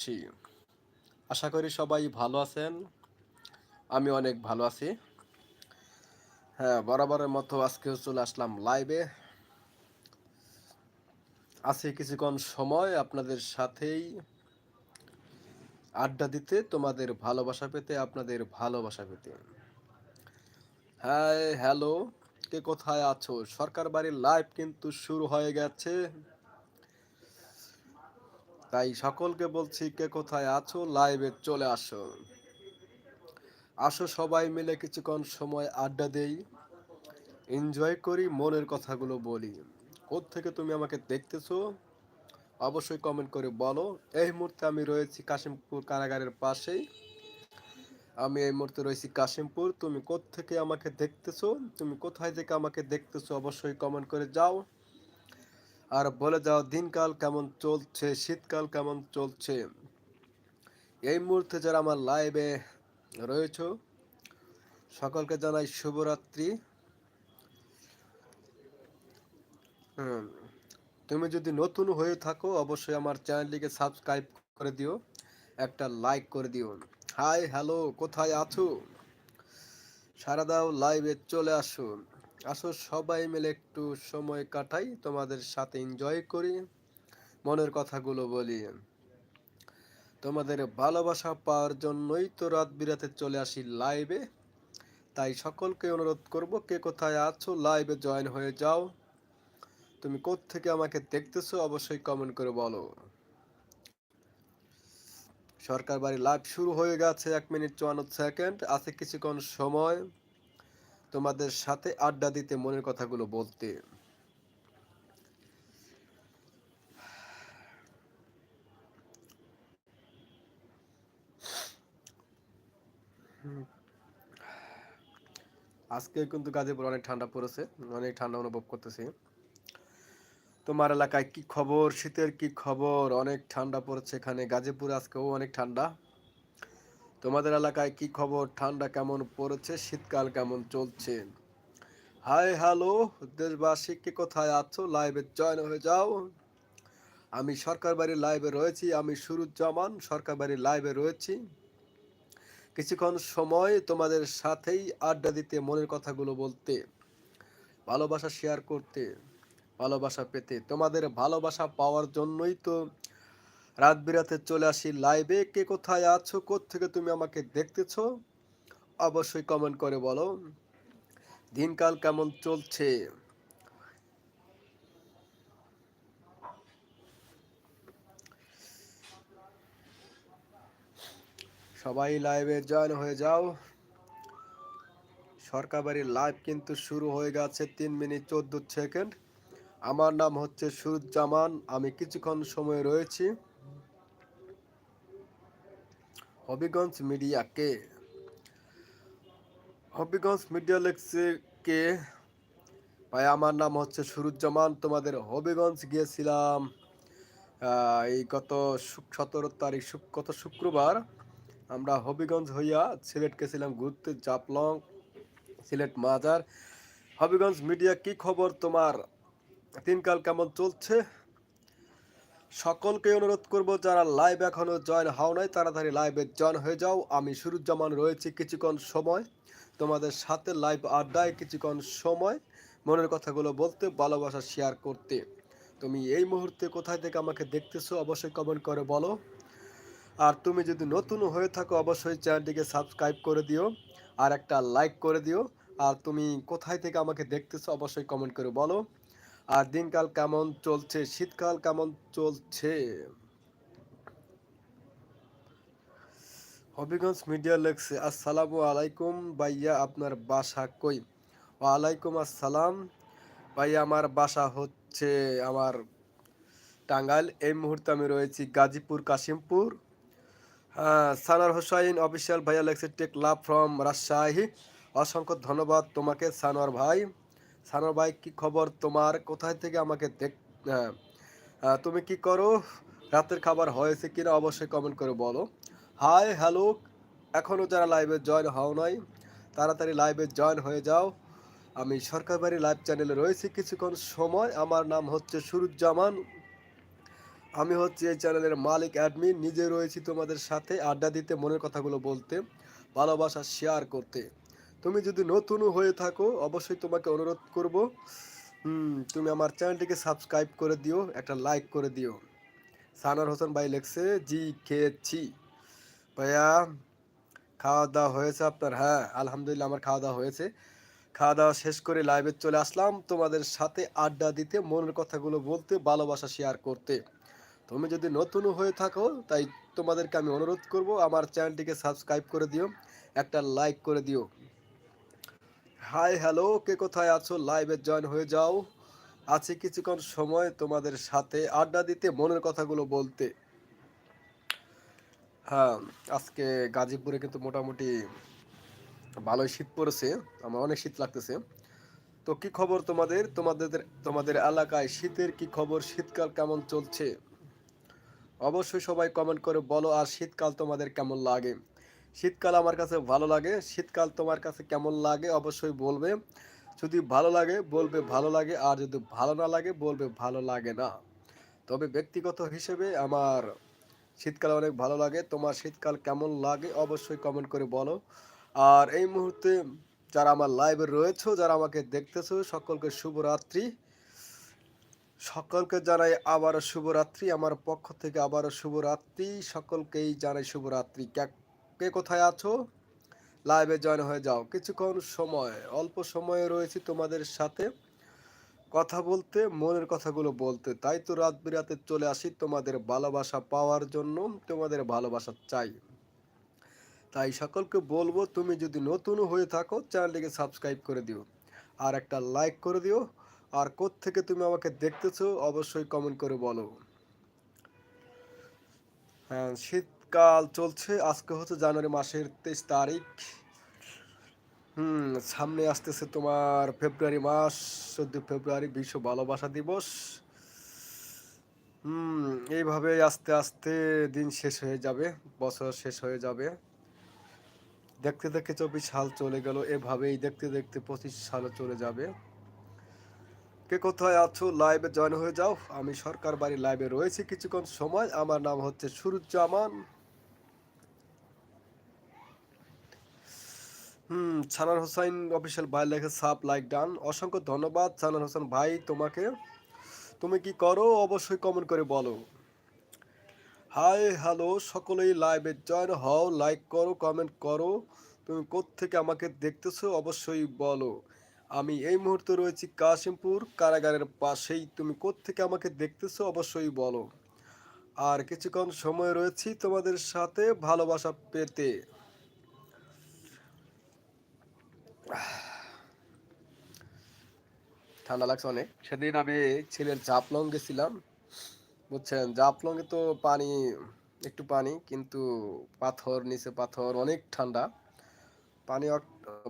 জি, আশা করি সবাই ভালো আছেন। আমি অনেক ভালো আছি। হ্যাঁ বরাবরের মতো আজকেও চলে আসলাম লাইভে আছে কিছুক্ষণ সময় আপনাদের সাথেই আড্ডা দিতে তোমাদের ভালোবাসা পেতে আপনাদের ভালোবাসা পেতে। হ্যাঁ হ্যালো কে কোথায় আছো? সরকার বাড়ির লাইভ কিন্তু শুরু হয়ে গেছে। তাই সকলকে বলছি, কে কোথায় আছো লাইভে চলে আসো। আসো সবাই মিলে কিছুক্ষণ সময় আড্ডা দেই এনজয় করি, মনের কথাগুলো বলি। থেকে তুমি আমাকে দেখতেছো, অবশ্যই কমেন্ট করে বলো। এই মুহূর্তে আমি রয়েছি কাশিমপুর কারাগারের পাশেই। আমি এই মুহূর্তে রয়েছি কাশিমপুর। তুমি থেকে আমাকে দেখতেছো, তুমি কোথায় থেকে আমাকে দেখতেছো, অবশ্যই কমেন্ট করে যাও। আর বলে যাও, দিনকাল কেমন চলছে, শীতকাল কেমন চলছে? এই মুহূর্তে যারা আমার লাইভে রয়েছ, সকলকে জানাই শুভরাত্রি। তুমি যদি নতুন হয়ে থাকো, অবশ্যই আমার চ্যানেলটিকে সাবস্ক্রাইব করে দিও, একটা লাইক করে দিও। হাই হ্যালো কোথায় আছো? সারা দাও লাইভে চলে আসো। আসো সবাই মিলে একটু সময় কাটাই, তোমাদের সাথে এনজয় করি, মনের কথাগুলো বলি। তোমাদের ভালোবাসা পাওয়ার জন্যই তো রাত বিরাতে চলে আসি লাইভে তাই সকলকে অনুরোধ করব, কে কোথায় আছো লাইভে জয়েন হয়ে যাও। তুমি থেকে আমাকে দেখতেছো, অবশ্যই কমেন্ট করে বলো। সরকার বাড়ি লাইভ শুরু হয়ে গেছে, এক মিনিট চুয়ান্ন সেকেন্ড আছে কিছুক্ষণ সময়। তোমাদের সাথে আড্ডা দিতে মনের কথাগুলো বলতে। আজকে কিন্তু গাজীপুর অনেক ঠান্ডা পড়েছে, অনেক ঠান্ডা অনুভব করতেছি। তোমার এলাকায় কি খবর? শীতের কি খবর? অনেক ঠান্ডা পড়েছে এখানে। গাজীপুর আজকেও অনেক ঠান্ডা। তোমাদের এলাকায় কি খবর? ঠান্ডা কেমন পড়েছে? শীতকাল কেমন চলছে? হাই, হ্যালো, দেশবাসী, কে কোথায় আছো? লাইভে জয়েন হয়ে যাও। আমি সরকার বাড়ির লাইভে রয়েছি। আমি সুরুজ্জামান, সরকার বাড়ির লাইভে রয়েছি। কিছুক্ষণ সময় তোমাদের সাথেই আড্ডা দিতে, মনের কথাগুলো বলতে, ভালোবাসা শেয়ার করতে, ভালোবাসা পেতে। তোমাদের ভালোবাসা পাওয়ার জন্যই তো রাত বিরাতে চলে আসি লাইভে কে কোথায় আছো? থেকে তুমি আমাকে দেখতেছো? অবশ্যই কমেন্ট করে বলো। দিনকাল কেমন চলছে? সবাই লাইভে জয়েন হয়ে যাও। সরকার বাড়ির লাইভ কিন্তু শুরু হয়ে গেছে তিন মিনিট চোদ্দ সেকেন্ড আমার নাম হচ্ছে সুরুজ্জামান। আমি কিছুক্ষণ সময় রয়েছি। হবিগঞ্জ মিডিয়া কে? হবিগঞ্জ মিডিয়া লেখছে ভাই, আমার নাম হচ্ছে সুরুজ্জামান। তোমাদের হবিগঞ্জ গিয়েছিলাম এই গত সতেরো তারিখ গত শুক্রবার। আমরা হবিগঞ্জ হইয়া সিলেট গেছিলাম ঘুরতে, জাপলং, সিলেট মাজার। হবিগঞ্জ মিডিয়া কি খবর তোমার? দিনকাল কেমন চলছে? সকলকে অনুরোধ করব, যারা লাইভ এখনও জয়েন হও নাই, তাড়াতাড়ি লাইভে জয়েন হয়ে যাও। আমি সুরুজ্জামান রয়েছি কিছুক্ষণ সময়। তোমাদের সাথে লাইভ আড্ডায় কিছুক্ষণ সময়, মনের কথাগুলো বলতে, ভালোবাসা শেয়ার করতে। তুমি এই মুহূর্তে কোথায় থেকে আমাকে দেখতেছো, অবশ্যই কমেন্ট করে বলো। আর তুমি যদি নতুন হয়ে থাকো, অবশ্যই চ্যানেলটিকে সাবস্ক্রাইব করে দিও, আর একটা লাইক করে দিও। আর তুমি কোথায় থেকে আমাকে দেখতেছো, অবশ্যই কমেন্ট করে বলো। আর দিনকাল কেমন চলছে? শীতকাল কেমন চলছে? হবিগঞ্জ মিডিয়া লেখছে, আসসালামু আলাইকুম ভাইয়া, আপনার বাসা কই? ওয়ালাইকুম আসসালাম ভাইয়া, আমার বাসা হচ্ছে আমার টাঙ্গাইল। এই মুহূর্তে আমি রয়েছি গাজীপুর, কাশিমপুর। সানার হোসাইন অফিসিয়াল ভাইয়া লেখছে, টেক লাভ ফ্রম রাজশাহী। অসংখ্য ধন্যবাদ তোমাকে, সানোয়ার ভাই। সানোয়ার ভাই কি খবর তোমার? কোথায় থেকে আমাকে দেখ তুমি কি করো? রাতের খাবার হয়েছে কিনা অবশ্যই কমেন্ট করে বলো। হাই হ্যালো এখনও যারা লাইভে জয়েন হও নাই, তাড়াতাড়ি লাইভে জয়েন হয়ে যাও। আমি সরকারবাড়ি লাইভ চ্যানেলে রয়েছি কিছুক্ষণ সময়। আমার নাম হচ্ছে সুরুজ্জামান। আমি হচ্ছি এই চ্যানেলের মালিক অ্যাডমিন নিজে রয়েছি তোমাদের সাথে আড্ডা দিতে, মনের কথাগুলো বলতে, ভালোবাসা শেয়ার করতে। তুমি যদি নতুন হয়ে থাকো, অবশ্যই তোমাকে অনুরোধ করব, হুম, তুমি আমার চ্যানেলটিকে সাবস্ক্রাইব করে দিও, একটা লাইক করে দিও। সানার হোসেন ভাই লেখছে, জি খেয়েছি। ভাইয়া খাওয়া দাওয়া হয়েছে আপনার? হ্যাঁ আলহামদুলিল্লাহ আমার খাওয়া দাওয়া হয়েছে। খাওয়া দাওয়া শেষ করে লাইভে চলে আসলাম, তোমাদের সাথে আড্ডা দিতে, মনের কথাগুলো বলতে, ভালোবাসা শেয়ার করতে। তুমি যদি নতুন হয়ে থাকো, তাই তোমাদেরকে আমি অনুরোধ করব, আমার চ্যানেলটিকে সাবস্ক্রাইব করে দিও, একটা লাইক করে দিও। হাই হ্যালো কে কোথায় আছো? লাইভে জয়েন হয়ে যাও। আছে কিছুক্ষণ সময় তোমাদের সাথে আড্ডা দিতে, মনের কথাগুলো বলতে। হ্যাঁ আজকে গাজীপুরে কিন্তু মোটামুটি ভালোই শীত পড়েছে, আমার অনেক শীত লাগতেছে। তো কি খবর তোমাদের? তোমাদের তোমাদের এলাকায় শীতের কি খবর? শীতকাল কেমন চলছে? অবশ্যই সবাই কমেন্ট করে বলো, আর শীতকাল তোমাদের কেমন লাগে? শীতকাল আমার কাছে ভালো লাগে। শীতকাল তোমার কাছে কেমন লাগে অবশ্যই বলবে। যদি ভালো লাগে, বলবে ভালো লাগে, আর যদি ভালো না লাগে, বলবে ভালো লাগে না। তবে ব্যক্তিগত হিসেবে আমার শীতকাল অনেক ভালো লাগে। তোমার শীতকাল কেমন লাগে অবশ্যই কমেন্ট করে বলো। আর এই মুহূর্তে যারা আমার লাইভে রয়েছে, যারা আমাকে দেখতেছো, সকলকে শুভরাত্রি। সকলকে জানাই আবারও শুভরাত্রি। আমার পক্ষ থেকে আবারও শুভরাত্রি। সকলকেই জানাই শুভরাত্রি। কে- কোথায় আছো? লাইভে জয়েন হয়ে যাও। কিছুক্ষণ সময়, অল্প সময়ে রয়েছি তোমাদের সাথে কথা বলতে, মনের কথাগুলো বলতে। তাই তো রাত বিরাতে চলে আসি তোমাদের ভালোবাসা পাওয়ার জন্য, তোমাদের ভালোবাসা চাই। তাই সকলকে বলব, তুমি যদি নতুন হয়ে থাকো, চ্যানেলটিকে সাবস্ক্রাইব করে দিও। আর একটা লাইক করে দিও। আর থেকে তুমি আমাকে দেখতেছো, অবশ্যই কমেন্ট করে বলো। হ্যাঁ শীতকাল চলছে। আজকে হচ্ছে জানুয়ারি মাসের তেইশ তারিখ। হুম, সামনে আসতেছে তোমার ফেব্রুয়ারি মাস, চোদ্দ ফেব্রুয়ারি বিশ্ব ভালোবাসা দিবস। হুম, এইভাবে আস্তে আস্তে দিন শেষ হয়ে যাবে, বছর শেষ হয়ে যাবে। দেখতে দেখতে চব্বিশ সাল চলে গেল, এভাবেই দেখতে দেখতে পঁচিশ সালও চলে যাবে। কে কোথায় আছো? লাইভে জয়েন হয়ে যাও। আমি সরকার বাড়ি লাইভে রয়েছি কিছুক্ষণ সময়। আমার নাম হচ্ছে সুরুজ্জামান। হুম সানার হোসাইন অফিসিয়াল ভাই লেখে সাপ লাইক ডান। অসংখ্য ধন্যবাদ সানার হোসেন ভাই তোমাকে। তুমি কি করো? অবশ্যই কমেন্ট করে বলো। হাই হ্যালো সকলেই লাইভে জয়েন হও লাইক করো কমেন্ট করো। তুমি থেকে আমাকে দেখতেছো? অবশ্যই বলো। আমি এই মুহূর্তে রয়েছি কাশিমপুর কারাগারের পাশেই। তুমি থেকে আমাকে দেখতেছো? অবশ্যই বলো। আর কিছুক্ষণ সময় রয়েছি তোমাদের সাথে ভালোবাসা পেতে। ঠান্ডা লাগছে অনেক। সেদিন আমি ছেলের জাপলং গেছিলাম, বুঝছেন? জাফলংয়ে তো পানি, একটু পানি, কিন্তু পাথর, নিচে পাথর, অনেক ঠান্ডা। পানি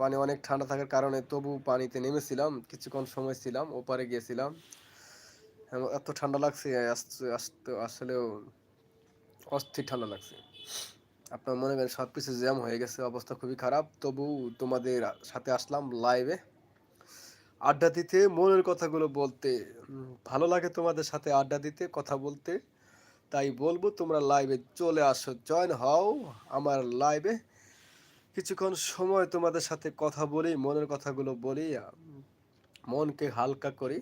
পানি অনেক ঠান্ডা থাকার কারণে তবু পানিতে নেমেছিলাম, কিছুক্ষণ সময় ছিলাম, ওপারে গিয়েছিলাম। এত ঠান্ডা লাগছে আসলেও অস্থির ঠান্ডা লাগছে। আপনার মনে করেন সব কিছু জ্যাম হয়ে গেছে, অবস্থা খুবই খারাপ। তবু তোমাদের সাথে আসলাম লাইভে আড্ডা দিতে, মনের কথাগুলো বলতে ভালো লাগে তোমাদের সাথে আড্ডা দিতে, কথা বলতে। তাই বলব, তোমরা লাইভে চলে আসো জয়েন হও আমার লাইভে কিছুক্ষণ সময় তোমাদের সাথে কথা বলি, মনের কথাগুলো বলি মনকে হালকা করি।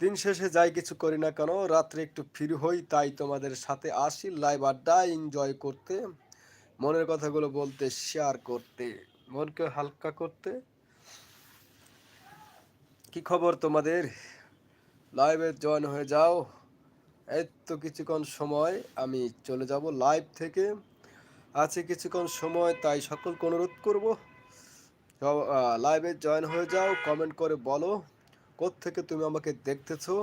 দিন শেষে যাই কিছু করি না কেন, রাত্রে একটু ফ্রি হই, তাই তোমাদের সাথে আসি লাইভ আড্ডা এনজয় করতে, মনের কথাগুলো বলতে শেয়ার করতে, মনকে হালকা করতে। কি খবর তোমাদের? লাইভে জয়েন হয়ে যাও। এই তো কিছুক্ষণ সময়, আমি চলে যাব লাইভ থেকে। আছে কিছুক্ষণ সময়, তাই সকলকে অনুরোধ করব। লাইভে জয়েন হয়ে যাও কমেন্ট করে বলো থেকে তুমি আমাকে দেখতেছো?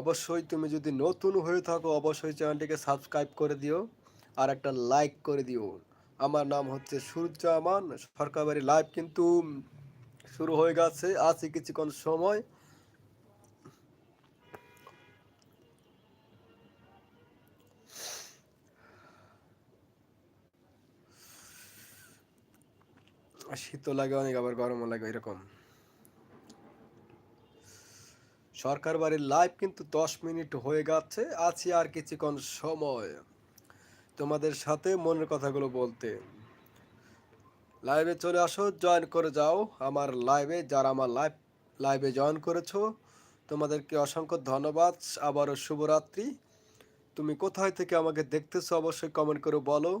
অবশ্যই তুমি যদি নতুন হয়ে থাকো, অবশ্যই চ্যানেলটিকে সাবস্ক্রাইব করে দিও, আর একটা লাইক করে দিও। আমার নাম হচ্ছে সূর্যামান সরকারবাড়ি লাইভ কিন্তু শুরু হয়ে গেছে। আছে কিছুক্ষণ সময়। শীতও লাগে অনেক, আবার গরমও লাগে এরকম। সরকার বাড়ির লাইভ কিন্তু দশ মিনিট হয়ে গেছে। আছি আর কিছুক্ষণ সময়। তোমাদের সাথে মনের কথাগুলো বলতে। লাইভে চলে আসো জয়েন করে যাও। আমার লাইভে যারা আমার লাইভ লাইভে জয়েন করেছ, তোমাদেরকে অসংখ্য ধন্যবাদ। আবারও শুভরাত্রি। তুমি কোথায় থেকে আমাকে দেখতেছো, অবশ্যই কমেন্ট করে বলো।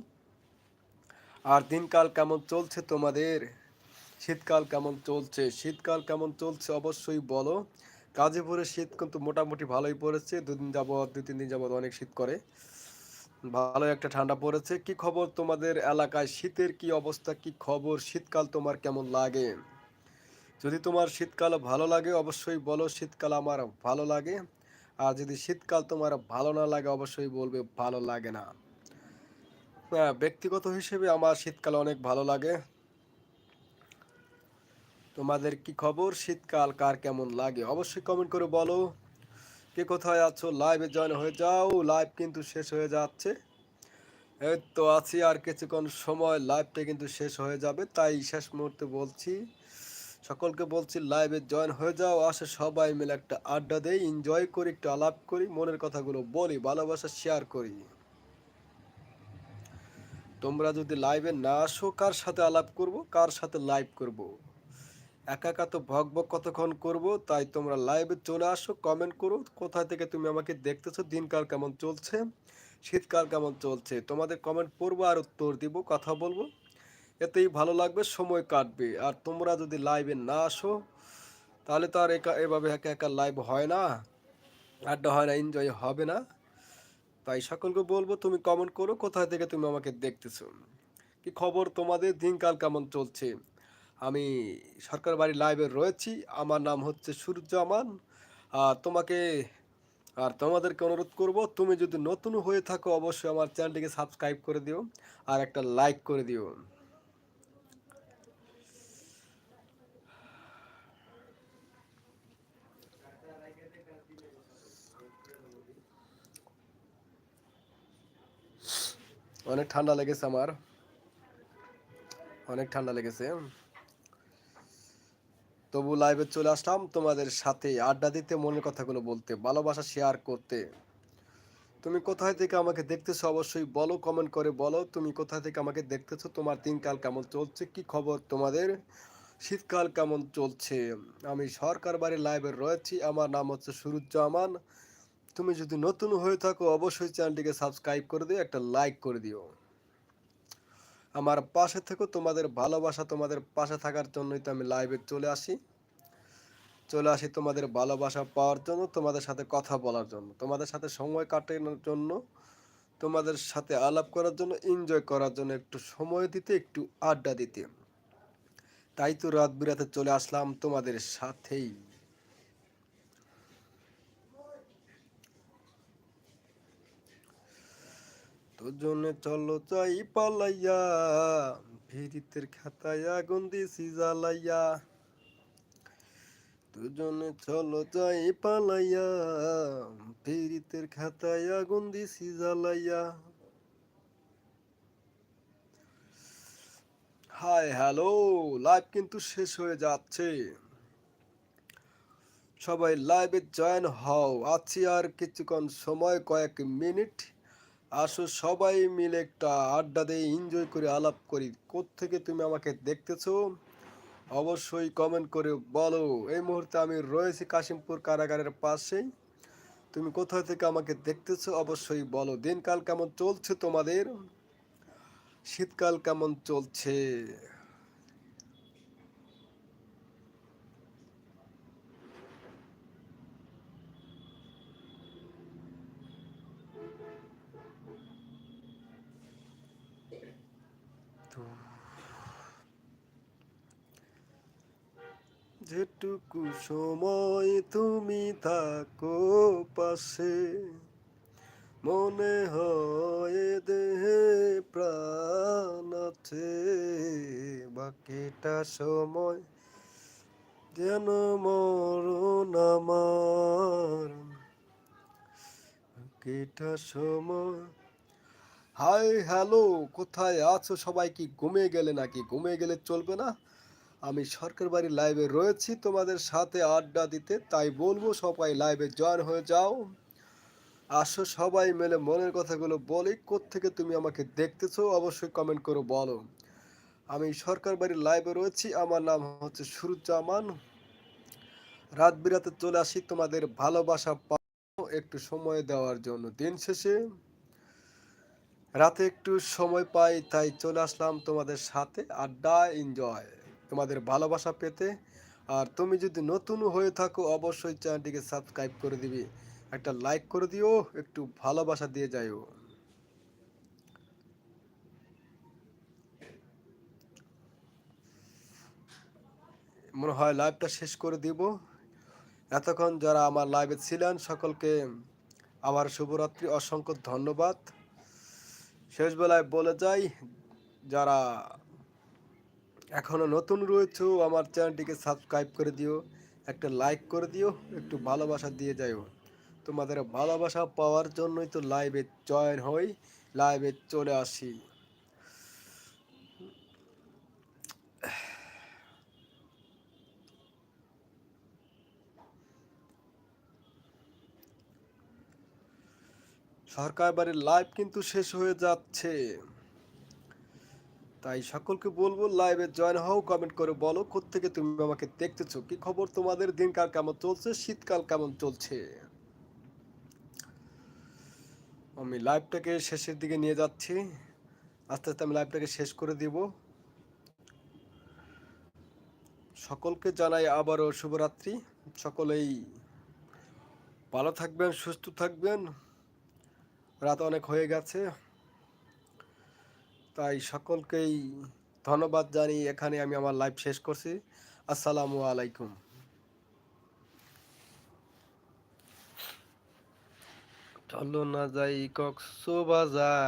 আর দিনকাল কেমন চলছে তোমাদের? শীতকাল কেমন চলছে? শীতকাল কেমন চলছে, অবশ্যই বলো। গাজীপুরে শীত কিন্তু মোটামুটি ভালোই পড়েছে। দুদিন যাবৎ দু তিন দিন যাবৎ অনেক শীত করে। ভালো একটা ঠান্ডা পড়েছে। কি খবর তোমাদের এলাকায়? শীতের কি অবস্থা? কি খবর? শীতকাল তোমার কেমন লাগে? যদি তোমার শীতকাল ভালো লাগে, অবশ্যই বলো। শীতকাল আমার ভালো লাগে। আর যদি শীতকাল তোমার ভালো না লাগে, অবশ্যই বলবে ভালো লাগে না। হ্যাঁ ব্যক্তিগত হিসেবে আমার শীতকাল অনেক ভালো লাগে। তোমাদের কি খবর? শীতকাল কার কেমন লাগে? অবশ্যই কমেন্ট করে বলো। কে কোথায় আছো? লাইভে জয়েন হয়ে যাও। লাইভ কিন্তু শেষ হয়ে যাচ্ছে। এই তো আছি আর কিছুক্ষণ সময়। লাইভটা কিন্তু শেষ হয়ে যাবে। তাই শেষ মুহূর্তে বলছি, সকলকে বলছি লাইভে জয়েন হয়ে যাও। আসে সবাই মিলে একটা আড্ডা দেই এনজয় করি, একটু আলাপ করি, মনের কথাগুলো বলি, ভালোবাসা শেয়ার করি। তোমরা যদি লাইভে না আসো, কার সাথে আলাপ করব? কার সাথে লাইভ করব? একা একা তো ভক ভক কতক্ষণ করব, তাই তোমরা লাইভে চলে আসো কমেন্ট করো, কোথায় থেকে তুমি আমাকে দেখতেছো, দিনকাল কেমন চলছে, শীতকাল কেমন চলছে, তোমাদের কমেন্ট পড়ব আর উত্তর দিব, কথা বলব, এতেই ভালো লাগবে, সময় কাটবে, আর তোমরা যদি লাইভে না আসো, তাহলে তো আর একা, এভাবে একা একা লাইভ হয় না, আড্ডা হয় না এনজয় হবে না, তাই সকলকে বলব, তুমি কমেন্ট করো, কোথায় থেকে তুমি আমাকে দেখতেছো, কি খবর তোমাদের, দিনকাল কেমন চলছে আমি সরকার বাড়ি লাইভে রয়েছি। আমার নাম হচ্ছে সূর্যমান আর তোমাকে, আর তোমাদেরকে অনুরোধ করব, তুমি যদি নতুন হয়ে থাকো, অবশ্যই আমার চ্যানেলটিকে সাবস্ক্রাইব করে দিও আর একটা লাইক করে দিও। অনেক ঠান্ডা লেগেছে আমার। অনেক ঠান্ডা লেগেছে। তবু লাইভে চলে আসলাম। তোমাদের সাথে আড্ডা দিতে, মনের কথাগুলো বলতে, ভালোবাসা শেয়ার করতে। তুমি কোথায় থেকে আমাকে দেখতেছো অবশ্যই বলো কমেন্ট করে বলো। তুমি কোথায় থেকে আমাকে দেখতেছো, তোমার দিনকাল কেমন চলছে, কি খবর তোমাদের? শীতকাল কেমন চলছে? আমি সরকার বাড়ির লাইভে রয়েছি, আমার নাম হচ্ছে সুরুজ্জামান। তুমি যদি নতুন হয়ে থাকো, অবশ্যই চ্যানেলটিকে সাবস্ক্রাইব করে দিও, একটা লাইক করে দিও। আমার পাশে থেকে, তোমাদের ভালোবাসা তোমাদের পাশে থাকার জন্যই তো আমি লাইভে চলে আসি। চলে আসি তোমাদের ভালোবাসা পাওয়ার জন্য, তোমাদের সাথে কথা বলার জন্য, তোমাদের সাথে সময় কাটানোর জন্য, তোমাদের সাথে আলাপ করার জন্য এনজয় করার জন্য, একটু সময় দিতে, একটু আড্ডা দিতে। তাই তো রাত বিরাতে চলে আসলাম তোমাদের সাথেই। জন্য চলো চাই পালাইয়া ফিরিতের খাতায় আগুন দিছি জ্বালাইয়া। জন্য চলো চাই পালাইয়া ফিরিতের খাতায় আগুন দিছি জ্বালাইয়া। হাই হ্যালো, লাইভ কিন্তু শেষ হয়ে যাচ্ছে। সবাই লাইভে জয়েন হও, আছি আর কিছুক্ষণ সময়, কয়েক মিনিট। আসো সবাই মিলে একটা আড্ডা দিয়ে এনজয় করে আলাপ করি। থেকে তুমি আমাকে দেখতেছো? অবশ্যই কমেন্ট করে বলো। এই মুহূর্তে আমি রয়েছি কাশিমপুর কারাগারের পাশেই। তুমি কোথা থেকে আমাকে দেখতেছো অবশ্যই বলো। দিনকাল কেমন চলছে তোমাদের? শীতকাল কেমন চলছে? যেটুকু সময় তুমি থাকো পাশে, মনে হয় দেহে প্রাণ আছে। বাকিটা সময় যেন মরণ আমার। বাকিটা সময় হাই, হ্যালো, কোথায় আছো? সবাই কি ঘুমিয়ে গেলে নাকি? ঘুমিয়ে গেলে চলবে না? আমি সরকার বাড়ি লাইভে রয়েছি, তোমাদের সাথে আড্ডা দিতে। তাই বলব, সবাই লাইভে জয়েন হয়ে যাও। আসো, সবাই মিলে মনের কথাগুলো বলি থেকে তুমি আমাকে দেখতেছো, অবশ্যই কমেন্ট করো বলো। আমি সরকার বাড়ির লাইভে রয়েছি, আমার নাম হচ্ছে সুরুজ্জামান। রাত বিরাতে চলে আসি তোমাদের ভালোবাসা পাও একটু সময় দেওয়ার জন্য দিন শেষে। রাতে একটু সময় পাই, তাই চলে আসলাম তোমাদের সাথে। আড্ডা এনজয় তোমাদের ভালোবাসা পেতে। আর তুমি যদি নতুন হয়ে থাকো, অবশ্যই চ্যানেলটিকে সাবস্ক্রাইব করে দিবি। একটা লাইক করে দিও, একটু ভালোবাসা দিয়ে যাইও। মনে হয় লাইভটা শেষ করে দিব। এতক্ষণ যারা আমার লাইভে ছিলেন, সকলকে আমার শুভরাত্রি, অসংখ্য ধন্যবাদ। শেষ বেলায় বলে যাই, যারা এখনও নতুন রয়েছে, আমার চ্যানেলটিকে সাবস্ক্রাইব করে দিও, একটা লাইক করে দিও, একটু ভালোবাসা দিয়ে যাইও। তোমাদের ভালোবাসা পাওয়ার জন্যই তো লাইভে জয়েন হই, লাইভে চলে আসি। সরকার বাড়ির লাইভ কিন্তু শেষ হয়ে যাচ্ছে। তাই সকলকে বলব লাইভে জয়েন হও কমেন্ট করে বলো থেকে তুমি আমাকে দেখতেছো, কি খবর তোমাদের, দিনকাল কেমন চলছে, শীতকাল কেমন চলছে? আমি লাইভটাকে শেষের দিকে নিয়ে যাচ্ছি, আস্তে আস্তে আমি লাইভটাকে শেষ করে দিব। সকলকে জানাই আবারও শুভরাত্রি, সকলেই ভালো থাকবেন, সুস্থ থাকবেন, রাত অনেক হয়ে গেছে। তাই সকলকেই ধন্যবাদ জানি এখানে আমি আমার লাইভ শেষ করছি। আসসালামু আলাইকুম। চলো না যাই কক্সবাজার।